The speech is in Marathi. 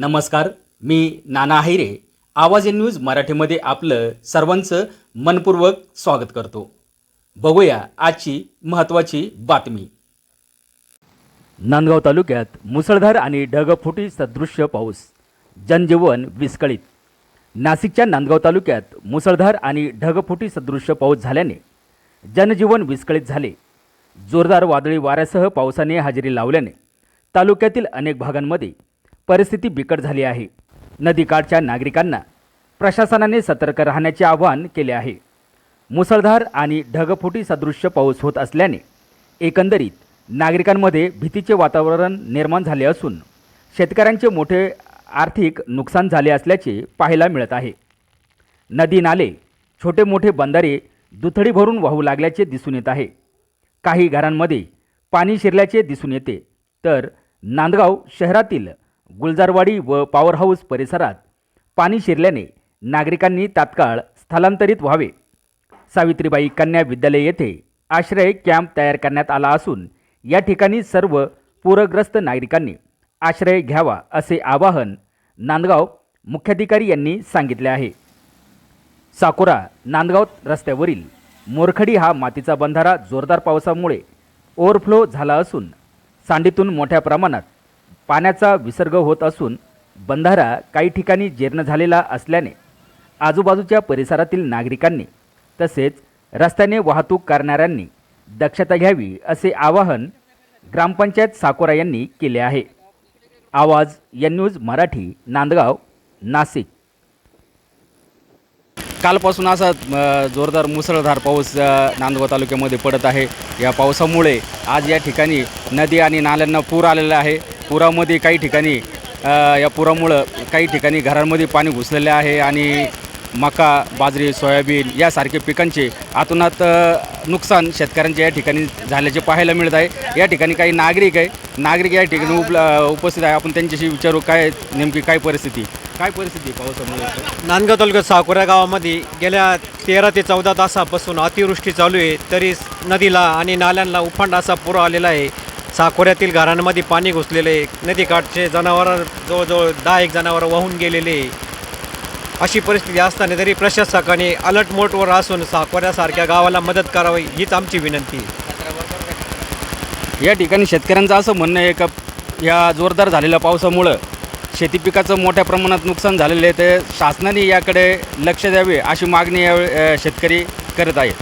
नमस्कार मी नाना हैरे आवाज इन न्यूज मराठीमध्ये आपलं सर्वांचं मनपूर्वक स्वागत करतो. बघूया आजची महत्त्वाची बातमी. नांदगाव तालुक्यात मुसळधार आणि ढगफुटी सदृश्य पाऊस. जनजीवन विस्कळीत. नाशिकच्या नांदगाव तालुक्यात मुसळधार आणि ढगफुटी सदृश्य पाऊस झाल्याने जनजीवन विस्कळीत झाले. जोरदार वादळी वाऱ्यासह पावसाने हजेरी लावल्याने तालुक्यातील अनेक भागांमध्ये परिस्थिती बिकट झाली आहे. नदीकाठच्या नागरिकांना प्रशासनाने सतर्क राहण्याचे आवाहन केले आहे. मुसळधार आणि ढगफुटी सदृश्य पाऊस होत असल्याने एकंदरीत नागरिकांमध्ये भीतीचे वातावरण निर्माण झाले असून शेतकऱ्यांचे मोठे आर्थिक नुकसान झाले असल्याचे पाहायला मिळत आहे. नदी नाले छोटे मोठे बंधारे दुथडी भरून वाहू लागल्याचे दिसून येत आहे. काही घरांमध्ये पाणी शिरल्याचे दिसून येते. तर नांदगाव शहरातील गुलजारवाडी व पॉवर हाऊस परिसरात पाणी शिरल्याने नागरिकांनी तात्काळ स्थलांतरित व्हावे. सावित्रीबाई कन्या विद्यालय येथे आश्रय कॅम्प तयार करण्यात आला असून या ठिकाणी सर्व पूरग्रस्त नागरिकांनी आश्रय घ्यावा असे आवाहन नांदगाव मुख्याधिकारी यांनी सांगितले आहे. साकोरा नांदगाव रस्त्यावरील मोरखडी हा मातीचा बंधारा जोरदार पावसामुळे ओव्हरफ्लो झाला असून सांडीतून मोठ्या प्रमाणात पाण्याचा विसर्ग होत असून बंधारा काही ठिकाणी जीर्ण झालेला असल्याने आजूबाजूच्या परिसरातील नागरिकांनी तसेच रस्त्याने वाहतूक करणाऱ्यांनी दक्षता घ्यावी असे आवाहन ग्रामपंचायत साकोरा यांनी केले आहे. आवाज एन न्यूज मराठी नांदगाव नाशिक. कालपासून असा जोरदार मुसळधार पाऊस नांदगाव तालुक्यामध्ये पडत आहे. या पावसामुळे आज या ठिकाणी नदी आणि नाल्यांना पूर आलेला आहे. पुरामध्ये काही ठिकाणी या पुरामुळं काही ठिकाणी घरांमध्ये पाणी घुसलेले आहे आणि मका बाजरी सोयाबीन यासारखे पिकांचे आतोनात नुकसान शेतकऱ्यांच्या या ठिकाणी झाल्याचे पाहायला मिळत आहे. या ठिकाणी काही नागरिक आहे. नागरिक या ठिकाणी उप उपस्थित आहे. आपण त्यांच्याशी विचारू काय नेमकी काय परिस्थिती? काय परिस्थिती आहे पावसामुळे? नांदगाव तालुक्यात साकोऱ्या गावामध्ये गेल्या तेरा ते चौदा तासापासून अतिवृष्टी चालू आहे. तरी नदीला आणि नाल्यांना उफांड असा पूर आलेला आहे. साकोऱ्यातील घरांमध्ये पाणी घुसलेले नदीकाठचे जनावरं जवळजवळ दहा एक जनावरं वाहून गेलेले अशी परिस्थिती असताना तरी प्रशासकाने अलर्ट मोडवर असून साकोऱ्यासारख्या गावाला मदत करावी हीच आमची विनंती या ठिकाणी शेतकऱ्यांचं असं म्हणणं आहे का या जोरदार झालेल्या पावसामुळं शेती पिकाचं मोठ्या प्रमाणात नुकसान झालेलं आहे तर शासनाने याकडे लक्ष द्यावे अशी मागणी यावेळी शेतकरी करत आहेत.